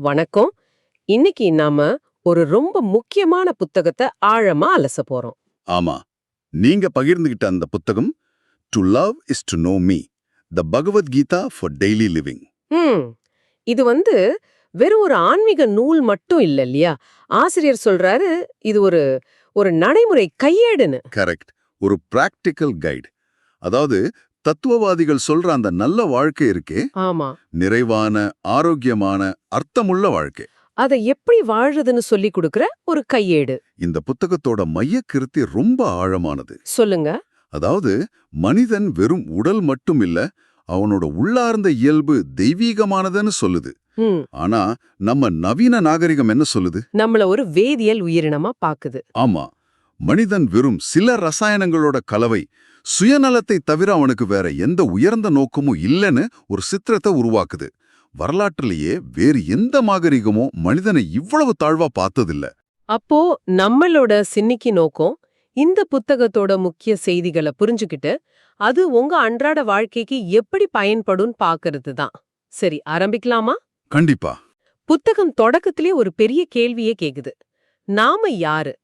வணக்கம். இன்னைக்கு நாம ஒரு ரொம்ப முக்கியமான புத்தகத்தை ஆழமா அலச போறோம். ஆமா. நீங்க பகிர்ந்துகிட்ட அந்த புத்தகம் to love is to know me the Bhagavad Gita for daily living இது வந்து வெறும் ஒரு ஆன்மீக நூல் மட்டும் இல்ல இல்லையா? ஆசிரியர் சொல்றாரு இது ஒரு ஒரு நடைமுறை கையேடுன்னு. கரெக்ட் ஒரு பிராக்டிக்கல் கைடு அதாவது தத்துவவாதிகள் சொல்ற அந்த நல்ல வாழ்க்கை இருக்கே ஆமா. நிறைவான ஆரோக்கியமான அர்த்தமுள்ள வாழ்க்கை. அதை எப்படி வாழுறதுன்னு சொல்லி கொடுக்கிற ஒரு கையேடு. இந்த புத்தகத்தோட மையக் கருத்து ரொம்ப ஆழமானது. சொல்லுங்க. அதாவது மனிதன் வெறும் உடல் மட்டும் இல்ல அவனோட உள்ளார்ந்த இயல்பு தெய்வீகமானதுன்னு சொல்லுது. ஆனா நம்ம நவீன நாகரிகம் என்ன சொல்லுது? நம்மள ஒரு வேதியியல் உயிரினமா பாக்குது. ஆமா. மனிதன் வெறும் சில ரசாயனங்களோட கலவை சுயநலத்தை தவிர அவனுக்கு வேற எந்த உயர்ந்த நோக்கமும் இல்லைன்னு ஒரு சித்திரத்தை உருவாக்குது. வரலாற்றிலேயே வேறு எந்த நாகரிகமும் மனிதனை இவ்வளவு தாழ்வா பார்த்ததில்ல. அப்போ நம்மளோட சின்னிக்கு நோக்கம் இந்த புத்தகத்தோட முக்கிய செய்திகளை புரிஞ்சுக்கிட்டு அது உங்க அன்றாட வாழ்க்கைக்கு எப்படி பயன்படும் பாக்குறது தான். சரி ஆரம்பிக்கலாமா? கண்டிப்பா. புத்தகம் தொடக்கத்திலே ஒரு பெரிய கேள்வியே கேக்குது. நாம யாரு?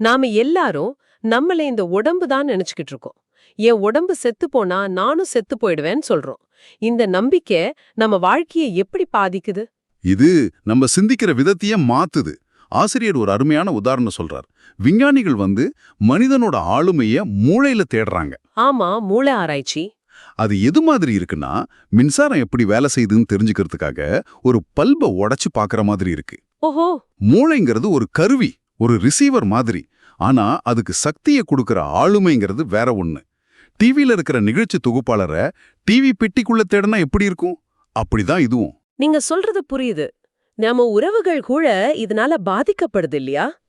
நாம எல்லாரும் நம்மள இந்த உடம்பு தான் நினைச்சுக்கிட்டு இருக்கோம். என் உடம்பு செத்து போனா நானும் செத்து போயிடுவேன்னு சொல்றோம். இந்த நம்பிக்கை நம்ம வாழ்க்கையை எப்படி பாதிக்குது? இது நம்ம சிந்திக்கிற விதத்தையே மாத்துது. ஆசிரியர் ஒரு அருமையான உதாரணம் சொல்றார். விஞ்ஞானிகள் வந்து மனிதனோட ஆளுமைய மூளையில தேடுறாங்க. ஆமா மூளை ஆராய்ச்சி. அது எது மாதிரி இருக்குன்னா மின்சாரம் எப்படி வேலை செய்யுதுன்னு தெரிஞ்சுக்கிறதுக்காக ஒரு பல்பை உடைச்சு பார்க்கற மாதிரி இருக்கு. ஓஹோ! மூளைங்கிறது ஒரு கருவி ஒரு ரிசீவர் மாதிரி. ஆனா அதுக்கு சக்தியை கொடுக்கற ஆளுமைங்கிறது வேற ஒண்ணு. டிவில இருக்கிற நிகழ்ச்சி தொகுப்பாளரை டிவி பெட்டிக்குள்ள தேடினா எப்படி இருக்கும்? அப்படிதான் இதுவும். நீங்க சொல்றது புரியுது. நம்ம உறவுகள் கூட இதனால பாதிக்கப்படுது இல்லையா?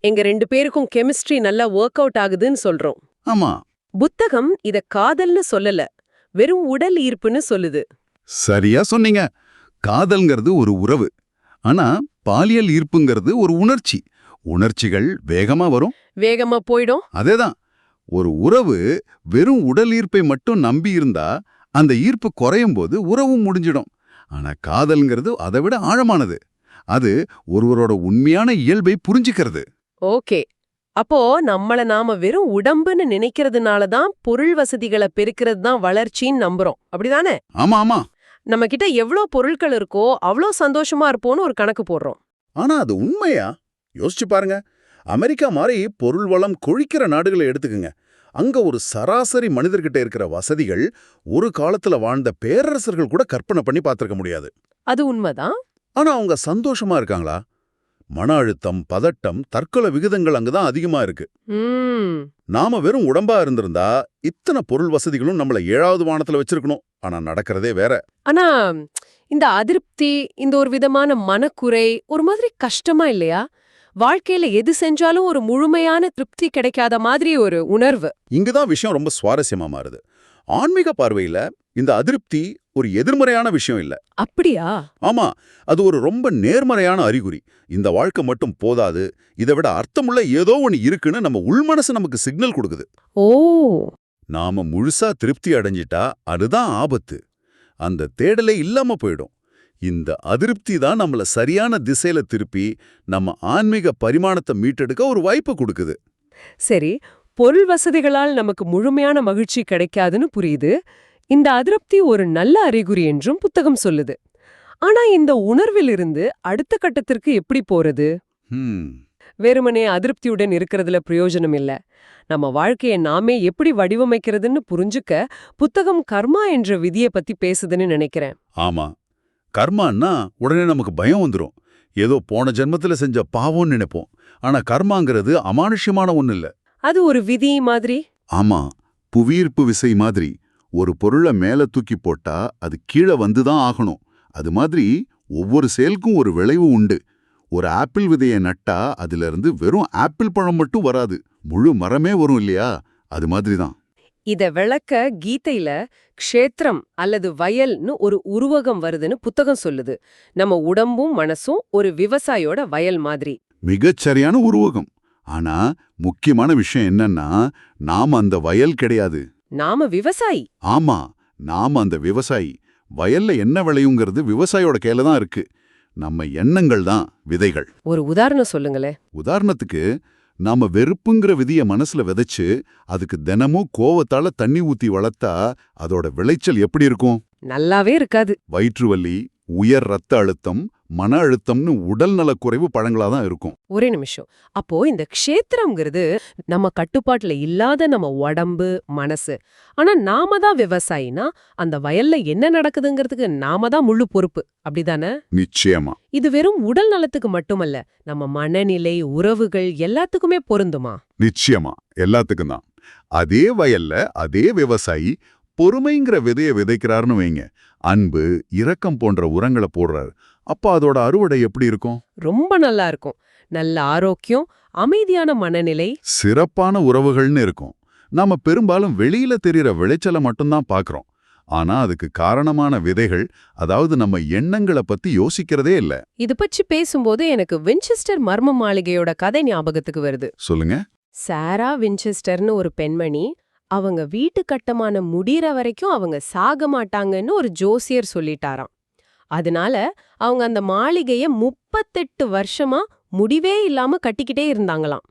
எங்க ரெண்டு பேருக்கும் கெமிஸ்ட்ரி நல்லா ஒர்க் அவுட் ஆகுதுன்னு சொல்றோம். ஆமா. புத்தகம் இத காதல்னு சொல்லல வெறும் உடல் ஈர்ப்புன்னு சொல்லுது. சரியா சொன்னீங்க. காதல்ங்கிறது ஒரு உறவு. ஆனா பாலியல் ஈர்ப்புங்கிறது ஒரு உணர்ச்சி. உணர்ச்சிகள் வேகமா வரும். வேகமா போயிடும். அதேதான். ஒரு உறவு வெறும் உடல் ஈர்ப்பை மட்டும் நம்பி இருந்தா அந்த ஈர்ப்பு குறையும் போது உறவும் முடிஞ்சிடும். ஆனா காதல்ங்கிறது அதை விட ஆழமானது. அது ஒருவரோட உண்மையான இயல்பை புரிஞ்சுக்கிறது. ஓகே. அப்போ நம்மள நாம வெறும் உடம்புன்னு நினைக்கிறதுனால தான் பொருள் வசதிகளை பெருக்கிறது தான் வளர்ச்சின்னு நம்புறோம். அப்படிதானே? ஆமா ஆமா. நம்ம கிட்ட எவ்ளோ பொருட்கள் இருக்கோ அவ்ளோ சந்தோஷமா இருப்போம்னு ஒரு கணக்கு போடுறோம். ஆனா அது உண்மையா? யோசிச்சு பாருங்க. அமெரிக்கா மாதிரி பொருள் வளம் கொழிக்கிற நாடுகளை எடுத்துக்குங்க. அங்க ஒரு சராசரி மனிதர்கிட்ட இருக்கிற வசதிகள் ஒரு காலத்துல வாழ்ந்த பேரரசர்கள் கூட கற்பனை பண்ணி பார்த்திருக்க முடியாது. அது உண்மைதான்? ஆனா அவங்க சந்தோஷமா இருக்காங்களா? மன அழுத்தம் பதட்டம் தற்கொலை விகிதங்கள் அங்கதான் அதிகமா இருக்கு. நாம வெறும் உடம்பா இருந்திருந்தா இத்தனை பொருள் வசதிகளும் நம்மள ஏழாவது வானத்துல வச்சிருக்கணும். ஆனா நடக்கிறதே வேற. ஆனா இந்த அதிருப்தி இந்த ஒரு விதமான மனக்குறை ஒரு மாதிரி கஷ்டமா இல்லையா? வாழ்க்கையில எது செஞ்சாலும் ஒரு முழுமையான திருப்தி கிடைக்காத மாதிரி ஒரு உணர்வு. இங்குதான் விஷயம் ரொம்ப சுவாரஸ்யமா மாறுது. ஆன்மீக பார்வையில இந்த அதிருப்தி ஒரு எதிர்மறையான விஷயம் இல்ல. அப்படியா? ஆமா அது ஒரு ரொம்ப நேர்மறையான அறிகுறி. இந்த வாழ்க்கை மட்டும் போதாது இதை விட அர்த்தமுள்ள ஏதோ ஒன்னு இருக்குன்னு நம்ம உள்மனசு நமக்கு சிக்னல் கொடுக்குது. ஓ! நாம முழுசா திருப்தி அடைஞ்சிட்டா அதுதான் ஆபத்து. அந்த தேடலே இல்லாம போயிடும். இந்த அதிருப்தி தான் நம்மள சரியான திசையில திருப்பி நம்ம ஆன்மீக பரிமாணத்தை மீட்டெடுக்க ஒரு வாய்ப்பு கொடுக்குது. சரி பொருள் வசதிகளால் நமக்கு முழுமையான மகிழ்ச்சி கிடைக்காதுன்னு புரியுது. இந்த அதிருப்தி ஒரு நல்ல அறிகுறி என்றும் புத்தகம் சொல்லுது. ஆனா இந்த உணர்விலிருந்து அடுத்த கட்டத்திற்கு எப்படி போறது? வெறுமனே அதிருப்தியுடன் இருக்கிறதுல பிரயோஜனம் இல்ல. நம்ம வாழ்க்கையை நாமே எப்படி வடிவமைக்கிறதுன்னு புரிஞ்சுக்க புத்தகம் கர்மா என்ற விதியை பத்தி பேசுதுன்னு நினைக்கிறேன். ஆமா. கர்மான்னா உடனே நமக்கு பயம் வந்துரும். ஏதோ போன ஜென்மத்துல செஞ்ச பாவம்னு நினைப்போம். ஆனா கர்மாங்கிறது அமானுஷ்யமான ஒண்ணு இல்ல. அது ஒரு விதி மாதிரி? ஆமா. புவியீர்ப்பு விசை மாதிரி. ஒரு பொருளை மேல தூக்கி போட்டா அது கீழே வந்துதான் ஆகணும். அது மாதிரி ஒவ்வொரு செயலுக்கும் ஒரு விளைவு உண்டு. ஒரு ஆப்பிள் விதையை நட்டா அதுல இருந்து வெறும் ஆப்பிள் பழம் மட்டும் வராது. முழு மரமே வரும் இல்லையா? அது மாதிரிதான். இத விளக்க கீதையில க்ஷேத்திரம் அல்லது வயல்னு ஒரு உருவகம் வருதுன்னு புத்தகம் சொல்லுது. நம்ம உடம்பும் மனசும் ஒரு விவசாயோட வயல் மாதிரி. மிகச் சரியான உருவகம். ஆனா முக்கியமான விஷயம் என்னன்னா நாம அந்த வயல் கிடையாது. நாம விவசாயி. ஆமா நாம அந்த விவசாயி. வயல்ல என்ன விளையுங்கிறது விவசாயியோட கையில தான் இருக்கு. நம்ம எண்ணங்கள் தான் விதைகள். ஒரு உதாரணம் சொல்லுங்களேன். உதாரணத்துக்கு நாம வெறுப்புங்கிற விதிய மனசுல விதைச்சு அதுக்கு தினமும் கோவத்தால தண்ணி ஊத்தி வளர்த்தா அதோட விளைச்சல் எப்படி இருக்கும்? நல்லாவே இருக்காது. வயிற்று வலி உயர் ரத்த அழுத்தம் மன அழுத்தம்னு உடல் நலக்குறைவு பழங்களா தான் இருக்கும். ஒரே நிமிஷம். அப்போ இந்த க்ஷேத்திரம்ங்கிறது நம்ம கட்டுப்பாட்டுல இல்லாத நம்ம உடம்பு மனசு. ஆனா நாம தான் விவசாயினா அந்த வயல்ல என்ன நடக்குதுங்கிறதுக்கு நாம தான் முழு பொறுப்பு. அப்படிதானே? நிச்சயமா. இது வெறும் உடல் நலத்துக்கு மட்டுமல்ல நம்ம மனநிலை உறவுகள் எல்லாத்துக்குமே பொருந்துமா? நிச்சயமா. எல்லாத்துக்கும் தான். அதே வயல்ல அதே விவசாயி பொறுமைங்கிற விதைய விதைக்கிறாருன்னு வைங்க. அன்பு இரக்கம் போன்ற உரங்களை போடுறாரு. அப்ப அதோட அறுவடை எப்படி இருக்கும்? ரொம்ப நல்லா இருக்கும். நல்ல ஆரோக்கியம் அமைதியான மனநிலை. சிறப்பான உறவுகள்னு இருக்கும். நாம பெரும்பாலும் வெளியில தெரியற விளைச்சலை மட்டும்தான் பார்க்கறோம் ஆனா அதுக்கு காரணமான விதைகள் அதாவது நம்ம எண்ணங்களை பத்தி யோசிக்கிறதே இல்ல. இது பற்றி பேசும்போது எனக்கு வின்செஸ்டர் மர்ம மாளிகையோட கதை ஞாபகத்துக்கு வருது. சொல்லுங்க. சாரா வின்செஸ்டர்னு ஒரு பெண்மணி அவங்க வீட்டு கட்டமானம் முடியற வரைக்கும் அவங்க சாக மாட்டாங்கன்னு ஒரு ஜோசியர் சொல்லிட்டாராம். அதனால அவங்க அந்த மாளிகைய முப்பத்தெட்டு வருஷமா முடிவே இல்லாம கட்டிக்கிட்டே இருந்தாங்களாம்.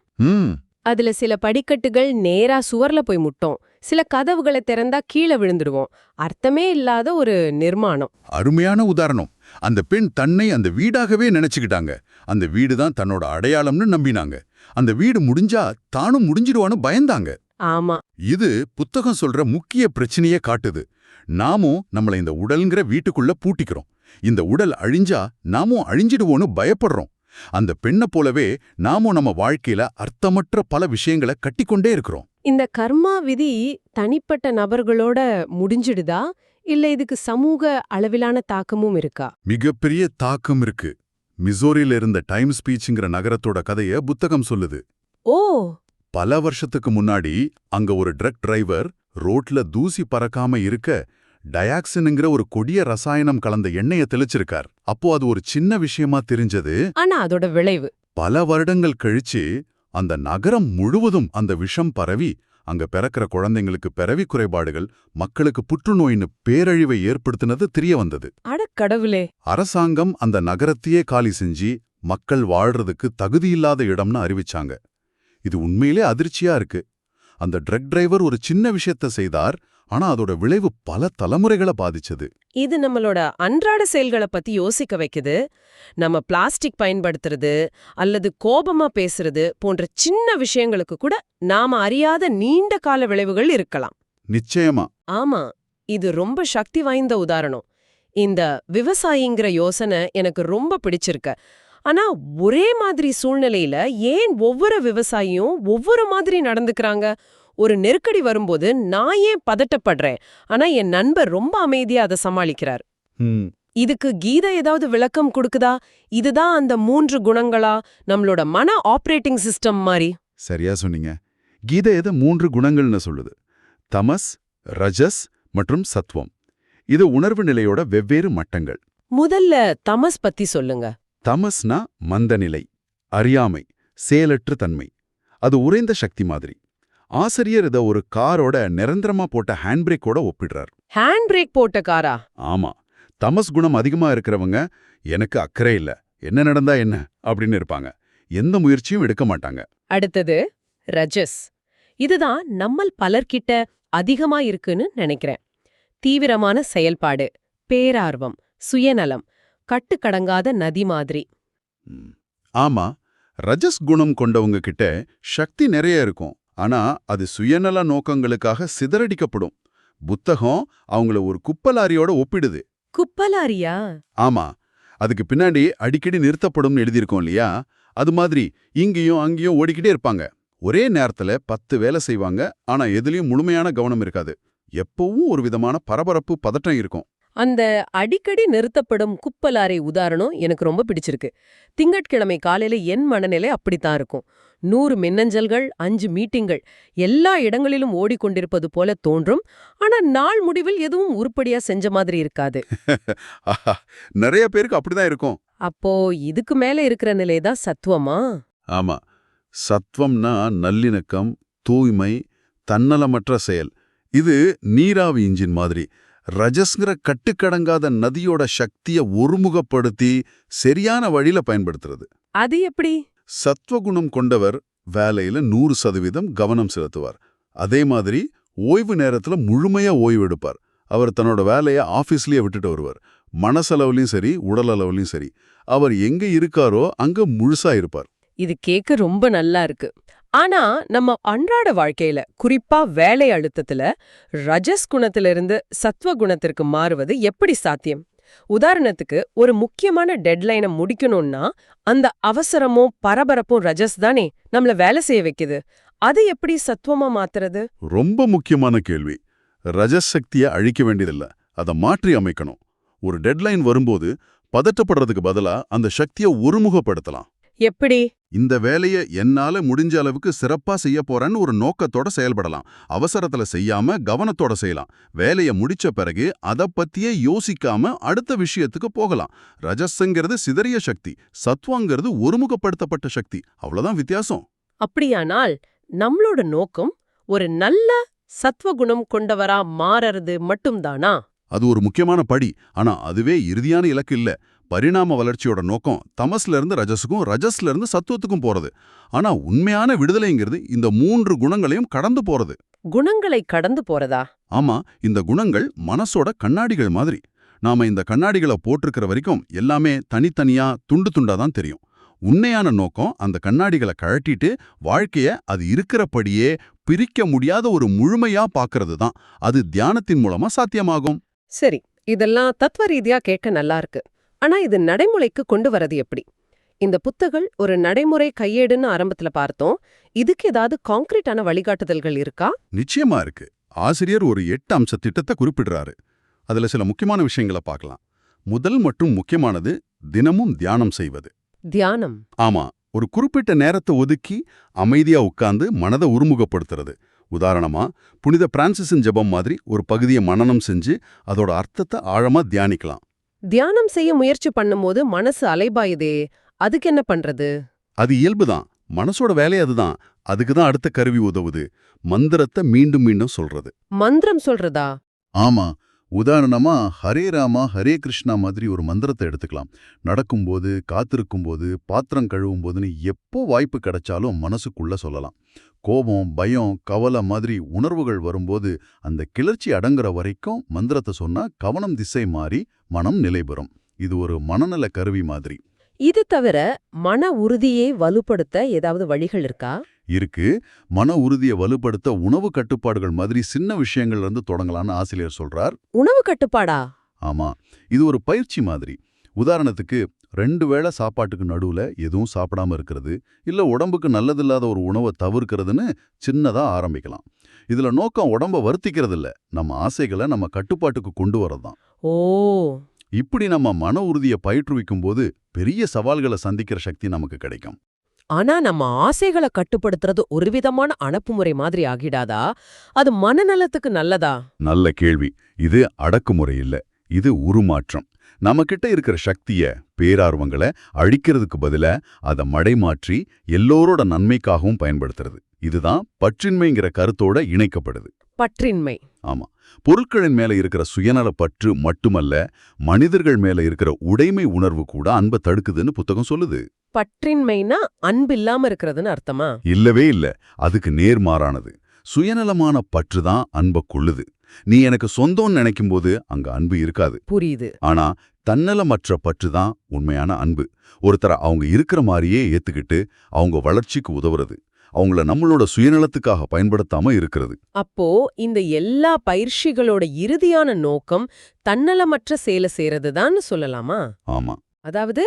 அதுல சில படிக்கட்டுகள் நேரா சுவர்ல போய் முட்டும். சில கதவுகளை திறந்தா கீழே விழுந்துடுவோம். அர்த்தமே இல்லாத ஒரு நிர்மாணம். அருமையான உதாரணம். அந்த பெண் தன்னை அந்த வீடாகவே நினைச்சுக்கிட்டாங்க. அந்த வீடு தான் தன்னோட அடையாளம்னு நம்பினாங்க. அந்த வீடு முடிஞ்சா தானும் முடிஞ்சிடுவான்னு பயந்தாங்க. ஆமா. இது புத்தகம் சொல்ற முக்கிய பிரச்சனையே காட்டுது. நாமும் நம்மள இந்த உடல்ங்கிற வீட்டுக்குள்ள பூட்டிக்கிறோம். இந்த உடல் அழிஞ்சா நாமும் அழிஞ்சிடுவோன்னு பயப்படுறோம். அந்த பெண்ணை போலவே நாமும் நம்ம வாழ்க்கையில அர்த்தமற்ற பல விஷயங்களை கட்டிக்கொண்டே இருக்கிறோம். இந்த கர்மா விதி தனிப்பட்ட நபர்களோட முடிஞ்சிடுதா? இல்ல இதுக்கு சமூக அளவிலான தாக்கமும் இருக்கா? மிகப்பெரிய தாக்கம் இருக்கு. மிசோரியில இருந்த டைம் ஸ்பீச்சுங்கிற நகரத்தோட கதைய புத்தகம் சொல்லுது. ஓ! பல வருஷத்துக்கு முன்னாடி அங்க ஒரு ட்ரக் டிரைவர் ரோட்ல தூசி பறக்காம இருக்க டயாக்சினுங்கிற ஒரு கொடிய ரசாயனம் கலந்த எண்ணெய தெளிச்சிருக்கார். அப்போ அது ஒரு சின்ன விஷயமா தெரிஞ்சது. ஆனா அதோட விளைவு. பல வருடங்கள் கழிச்சு அந்த நகரம் முழுவதும் அந்த விஷம் பரவி அங்க பிறக்கிற குழந்தைங்களுக்கு பிறவி குறைபாடுகள் மக்களுக்கு புற்றுநோயின்னு பேரழிவை ஏற்படுத்தினது தெரிய வந்தது. அட கடவுளே. அரசாங்கம் அந்த நகரத்தையே காலி செஞ்சு மக்கள் வாழ்றதுக்கு தகுதியில்லாத இடம்னு அறிவிச்சாங்க. இது உண்மையிலே அதிர்ச்சியா இருக்கு. அந்த ட்ரக் டிரைவர் ஒரு சின்ன விஷயத்த செய்தார் ஆனா அதோட விளைவு பல தலைமுறைகளை பாதிச்சது. இது நம்மளோட அன்றாட செயல்களை பத்தி யோசிக்க வைக்குது. நம்ம பிளாஸ்டிக் பயன்படுத்துறது அல்லது கோபமா பேசுறது போன்ற சின்ன விஷயங்களுக்கு கூட நாம அறியாத நீண்ட கால விளைவுகள் இருக்கலாம். நிச்சயமா. ஆமா இது ரொம்ப சக்தி வாய்ந்த உதாரணம். இந்த விவசாயிங்கிற யோசனை எனக்கு ரொம்ப பிடிச்சிருக்கு. ஆனா ஒரே மாதிரி சூழ்நிலையில ஏன் ஒவ்வொரு விவசாயியும் ஒவ்வொரு மாதிரி நடந்துக்கறாங்க? ஒரு நெருக்கடி வரும்போது நான் ஏன் பதட்டப்படுறேன்? ஆனா என் நண்பர் ரொம்ப அமைதியா அதை சமாளிக்கிறார். இதுக்கு கீதை ஏதாவது விளக்கம் கொடுக்குதா? இதுதான் அந்த மூன்று குணங்களா? நம்மளோட மன ஆப்ரேட்டிங் சிஸ்டம் மாதிரி சரியா சொன்னீங்க. கீதை எதை மூன்று குணங்கள்னு சொல்லுது. தமஸ் ரஜஸ் மற்றும் சத்வம். இது உணர்வு நிலையோட வெவ்வேறு மட்டங்கள். முதல்ல தமஸ் பத்தி சொல்லுங்க. தமஸ்னா மந்தநிலை அறியாமை செயலற்ற தன்மை. அது உறைந்த சக்தி மாதிரி. ஆசிரியர் இத ஒரு காரோட நிரந்தரமா போட்ட ஹேண்ட்பிரேக்கோட ஒப்பிடுறார். ஹேண்ட் பிரேக் போட்ட காரா? ஆமா. தமஸ் குணம் அதிகமா இருக்கிறவங்க எனக்கு அக்கறை இல்ல. என்ன நடந்தா என்ன? அப்படின்னு இருப்பாங்க. எந்த முயற்சியும் எடுக்க மாட்டாங்க. அடுத்தது ரஜஸ். இதுதான் நம்மள் பலர்கிட்ட அதிகமா இருக்குன்னு நினைக்கிறேன். தீவிரமான செயல்பாடு பேரார்வம் சுயநலம் கட்டுக்கடங்காத நதி மாதிரி. ஆமா. ரஜஸ் குணம் கொண்டவங்க கிட்ட சக்தி நிறைய இருக்கும். ஆனா அது சுயநல நோக்கங்களுக்காக சிதறடிக்கப்படும். புத்தகம் அவங்கள ஒரு குப்பலாரியோட ஒப்பிடுது. குப்பலாரியா? ஆமா. அதுக்கு பின்னாடி அடிக்கடி நிறுத்தப்படும்னு எழுதியிருக்கோம் இல்லையா? அது மாதிரி இங்கேயும் அங்கேயும் ஓடிக்கிட்டே இருப்பாங்க. ஒரே நேரத்துல பத்து வேலை செய்வாங்க. ஆனா எதுலயும் முழுமையான கவனம் இருக்காது. எப்பவும் ஒரு விதமான பரபரப்பு பதட்டம் இருக்கும். அந்த அடிக்கடி நிறுத்தப்படும் குப்பலாரை உதாரணம் எனக்கு ரொம்ப பிடிச்சிருக்கு. திங்கட்கிழமை காலையில என் மனநிலை அப்படித்தான் இருக்கும். நூறு மின்னஞ்சல்கள் அஞ்சு மீட்டிங்கள் எல்லா இடங்களிலும் ஓடிக்கொண்டிருப்பது போல தோன்றும். ஆனா நாள் முடிவில் எதுவும் உருப்படியா செஞ்ச மாதிரி இருக்காது. நிறைய பேருக்கு அப்படிதான் இருக்கும். அப்போ இதுக்கு மேல இருக்கிற நிலைதான் சத்துவமா? ஆமா. சத்வம்னா நல்லிணக்கம் தூய்மை தன்னலமற்ற செயல். இது நீராவி இன்ஜின் மாதிரி. ரஜஸ்ங்கிற கட்டுக்கடங்காத நதியோட சக்திய ஒருமுகப்படுத்தி சரியான வழியில பயன்படுத்துறது. அது எப்படி? சத்வகுணம் கொண்டவர் வேலையில நூறு சதவீதம் கவனம் செலுத்துவார். அதே மாதிரி ஓய்வு நேரத்துல முழுமையா ஓய்வு எடுப்பார். அவர் தன்னோட வேலைய ஆபீஸ்லயே விட்டுட்டு வருவார். மனசளவுலயும் சரி உடல் அளவுலயும் சரி. அவர் எங்க இருக்காரோ அங்க முழுசா இருப்பார். இது கேட்க ரொம்ப நல்லா இருக்கு. ஆனா நம்ம அன்றாட வாழ்க்கையில குறிப்பா வேலை அழுத்தத்துல ரஜஸ் குணத்திலிருந்து சத்வ குணத்திற்கு மாறுவது எப்படி சாத்தியம்? உதாரணத்துக்கு ஒரு முக்கியமான டெட்லைனை முடிக்கணும்னா அந்த அவசரமும் பரபரப்பும் ரஜஸ் தானே நம்மள வேலை செய்ய வைக்குது. அது எப்படி சத்துவமா மாத்துறது? ரொம்ப முக்கியமான கேள்வி. ரஜஸ் சக்தியை அழிக்க வேண்டியதில்ல. அதை மாற்றி அமைக்கணும். ஒரு டெட்லைன் வரும்போது பதட்டப்படுறதுக்கு பதிலா அந்த சக்தியை ஒருமுகப்படுத்தலாம். எப்படி? இந்த வேலையை என்னால முடிஞ்ச அளவுக்கு சிறப்பா செய்ய போறேன்னு ஒரு நோக்கத்தோட செயல்படலாம். அவசரத்துல செய்யாம கவனத்தோட செய்யலாம். வேலைய முடிச்ச பிறகு அத பத்தியே யோசிக்காம அடுத்த விஷயத்துக்கு போகலாம். ரஜஸ்ங்கிறது சிதறிய சக்தி. சத்வங்கிறது ஒருமுகப்படுத்தப்பட்ட சக்தி. அவ்வளவுதான் வித்தியாசம். அப்படியானால் நம்மளோட நோக்கம் ஒரு நல்ல சத்வகுணம் கொண்டவரா மாறறது மட்டும்தானா? அது ஒரு முக்கியமான படி. ஆனா அதுவே இறுதியான இலக்கு இல்ல. பரிணாம வளர்ச்சியோட நோக்கம் தமஸ்ல இருந்து ரஜஸுக்கும் ரஜஸ்ல இருந்து சத்துவத்துக்கும் போறது. ஆனா உண்மையான விடுதலைங்கிறது இந்த மூன்று குணங்களையும் கடந்து போறது. குணங்களை கடந்து போறதா? ஆமா இந்த குணங்கள் மனசோட கண்ணாடிகள் மாதிரி. நாம இந்த கண்ணாடிகளை போட்டிருக்கிற வரைக்கும் எல்லாமே தனித்தனியா துண்டு துண்டா தான் தெரியும். உண்மையான நோக்கம் அந்த கண்ணாடிகளை கழட்டிட்டு வாழ்க்கைய அது இருக்கிறபடியே பிரிக்க முடியாத ஒரு முழுமையா பார்க்கறது தான். அது தியானத்தின் மூலமா சாத்தியமாகும். சரி இதெல்லாம் தத்துவ ரீதியா கேட்க நல்லா இருக்கு. ஆனா இது நடைமுறைக்கு கொண்டு வரது எப்படி? இந்த புத்தகள் ஒரு நடைமுறை கையேடுன்னு ஆரம்பத்துல பார்த்தோம். இதுக்கு ஏதாவது காங்கிரீட்டான வழிகாட்டுதல்கள் இருக்கா? நிச்சயமா இருக்கு. ஆசிரியர் ஒரு எட்டு அம்ச திட்டத்தை குறிப்பிடுறாரு. அதுல சில முக்கியமான விஷயங்களை பார்க்கலாம். முதல் மற்றும் முக்கியமானது தினமும் தியானம் செய்வது. தியானம். ஆமா ஒரு குறிப்பிட்ட நேரத்தை ஒதுக்கி அமைதியா உட்கார்ந்து மனதை ஒருமுகப்படுத்துறது உதாரணமா புனித பிரான்சிஸின் ஜெபம் மாதிரி ஒரு பகுதியை மனனம் செஞ்சு அதோட அர்த்தத்தை ஆழமா தியானிக்கலாம். தியானம் செய்ய முயற்சி பண்ணும்போது மனசு அலைபாயுதே அதுக்கு என்ன பண்றது? அது இயல்புதான். மனசோட வேலை அதுதான். அதுக்கு தான் அடுத்த கருவி உதவுது. மந்திரத்தை மீண்டும் மீண்டும் சொல்றது. மந்திரம் சொல்றதா? ஆமா. உதாரணமா ஹரே ராமா ஹரே கிருஷ்ணா மாதிரி ஒரு மந்திரத்தை எடுத்துக்கலாம். நடக்கும்போது காத்திருக்கும்போது பாத்திரம் கழுவும் போதுன்னு எப்போ வாய்ப்பு கிடைச்சாலும் மனசுக்குள்ள சொல்லலாம். கோபம் பயம் கவலை மாதிரி உணர்வுகள் வரும்போது அந்த கிளர்ச்சி அடங்குற வரைக்கும் மந்திரத்தை சொன்னா கவனம் திசை மாறி மனம் நிலைபெறும் இது ஒரு மனநல கருவி மாதிரி. இது தவிர மன உறுதியை வலுப்படுத்த ஏதாவது வழிகள் இருக்கா? இருக்கு. மன உறுதியை வலுப்படுத்த உணவு கட்டுப்பாடுகள் மாதிரி சின்ன விஷயங்கள்ல இருந்து தொடங்கலாம்னு ஆசிரியர் சொல்றார். உணவு கட்டுப்பாடா? ஆமா. இது ஒரு பயிற்சி மாதிரி. உதாரணத்துக்கு ரெண்டு வேளை சாப்பாட்டுக்கு நடுவுல எதுவும் சாப்பிடாம இருக்கிறது இல்ல உடம்புக்கு நல்லதில்லாத ஒரு உணவை தவிர்க்கிறதுன்னு சின்னதா ஆரம்பிக்கலாம். இதுல நோக்கம் உடம்ப வருத்திக்கிறது இல்ல நம்ம ஆசைகளை நம்ம கட்டுப்பாட்டுக்கு கொண்டு வரதுதான். ஓ! இப்படி நம்ம மன உறுதியை பயிற்றுவிக்கும் போது பெரிய சவால்களை சந்திக்கிற சக்தி நமக்கு கிடைக்கும். ஆனா நம்ம ஆசைகளை கட்டுப்படுத்துறது ஒரு விதமான அனுப்புமுறை மாதிரி ஆகிடாதா? அது மனநலத்துக்கு நல்லதா? நல்ல கேள்வி. இது அடக்குமுறை இல்ல. இது உருமாற்றம். நம்மகிட்ட இருக்கிற சக்திய பேரார்வங்களை அழிக்கிறதுக்கு பதிலா அதை மடைமாற்றி எல்லோரோட நன்மைக்காகவும் பயன்படுத்துறது. இதுதான் பற்றின்மைங்கிற கருத்தோட இணைக்கப்படுது. பற்றின்மை. ஆமா. பொருட்களின் மேல இருக்கிற சுயநல பற்று மட்டுமல்ல மனிதர்கள் மேல இருக்கிற உடைமை உணர்வு கூட அன்பை தடுக்குதுன்னு புத்தகம் சொல்லுது. பற்றின்மைனா அன்பில்லாம இருக்கிறதுன்னு அர்த்தமா? இல்லவே இல்ல. அதுக்கு நேர்மாறானது. சுயநலமான பற்று தான் அன்பை கொள்ளுது. நீ எனக்கு சொந்தம்னு நினைக்கும்போது அங்க அன்பு இருக்காது. புரியுது. ஆனா தன்னலமற்ற பற்று தான் உண்மையான அன்பு. ஒருத்தரை அவங்க இருக்கிற மாதிரியே ஏத்துக்கிட்டு அவங்க வளர்ச்சிக்கு உதவுறது. அவங்கள நம்மளோட சுயநலத்துக்காக பயன்படுத்தாம இருக்கிறது. அப்போ இந்த எல்லா பயிற்சிகளோட இறுதியான நோக்கம் தன்னலமற்ற செயலை செய்யறதுதான் சொல்லலாமா? ஆமா. அதாவது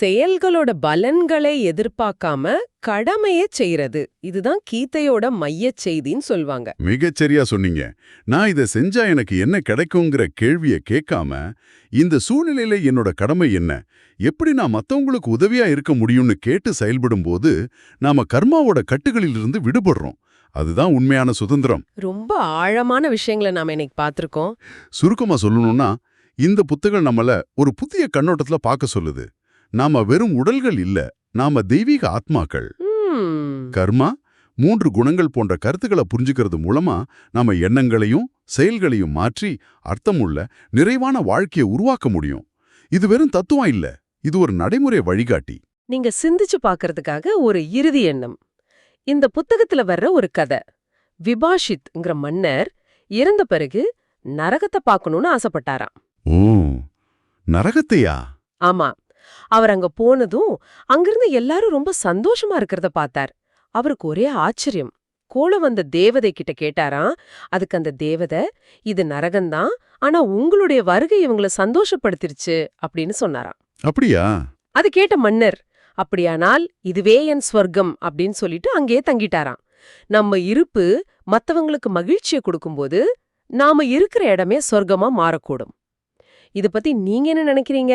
செயல்களோட பலன்களை எதிர்பார்க்காம கடமையை செய்யறது இதுதான் கீதையோட மையச் செய்தின்னு சொல்வாங்க. மிகச்சரியா சொன்னீங்க. நான் இதை செஞ்சா எனக்கு என்ன கிடைக்குங்கிற கேள்வியை கேட்காம இந்த சூழ்நிலையில என்னோட கடமை என்ன? எப்படி நான் மத்தவங்களுக்கு உதவியா இருக்க முடியும்னு கேட்டு செயல்படும்போது நாம கர்மாவோட கட்டுகளிலிருந்து விடுபடுறோம். அதுதான் உண்மையான சுதந்திரம். ரொம்ப ஆழமான விஷயங்களை நாம இன்னைக்கு பார்த்திருக்கோம். சுருக்கமா சொல்லணும்னா இந்த புத்தகம் நம்மள ஒரு புதிய கண்ணோட்டத்துல பார்க்க சொல்லுது. நாம வெறும் உடல்கள் இல்ல நாம தெய்வீக ஆத்மாக்கள். கர்மா மூன்று குணங்கள் போன்ற கருத்துக்களை புரிஞ்சுக்கிறது மூலமா நாம எண்ணங்களையும் செயல்களையும் மாற்றி அர்த்தமுள்ள நிறைவான வாழ்க்கையை உருவாக்க முடியும். இது வெறும் தத்துவம் இல்ல இது ஒரு நடைமுறை வழிகாட்டி. நீங்க சிந்திச்சு பார்க்கறதுக்காக ஒரு இறுதி எண்ணம். இந்த புத்தகத்துல வர்ற ஒரு கதை விபாஷித்ங்கிற மன்னர் இறந்த பிறகு நரகத்தை பார்க்கணும்னு ஆசைப்பட்டாராம். ஓ நரகத்தையா? ஆமா. அவர் அங்க போனதும் அங்கிருந்து எல்லாரும் ரொம்ப சந்தோஷமா இருக்கிறத பார்த்தார். அவருக்கு ஒரே ஆச்சரியம். கோல வந்த தேவதை கிட்ட கேட்டாராம் அதுக்கு அந்த தேவதை இது நரகம்தான் ஆனா உங்களுடைய வருகை இவங்கள சந்தோஷப்படுத்திருச்சு அப்படின்னு சொன்னாராம். அப்படியா? அது கேட்ட மன்னர் அப்படியானால் இதுவே என் ஸ்வர்க்கம் அப்படின்னு சொல்லிட்டு அங்கேயே தங்கிட்டாராம். நம்ம இருப்பு மத்தவங்களுக்கு மகிழ்ச்சியை கொடுக்கும்போது நாம இருக்கிற இடமே சொர்க்கமா மாறக்கூடும். இத பத்தி நீங்க என்ன நினைக்கிறீங்க?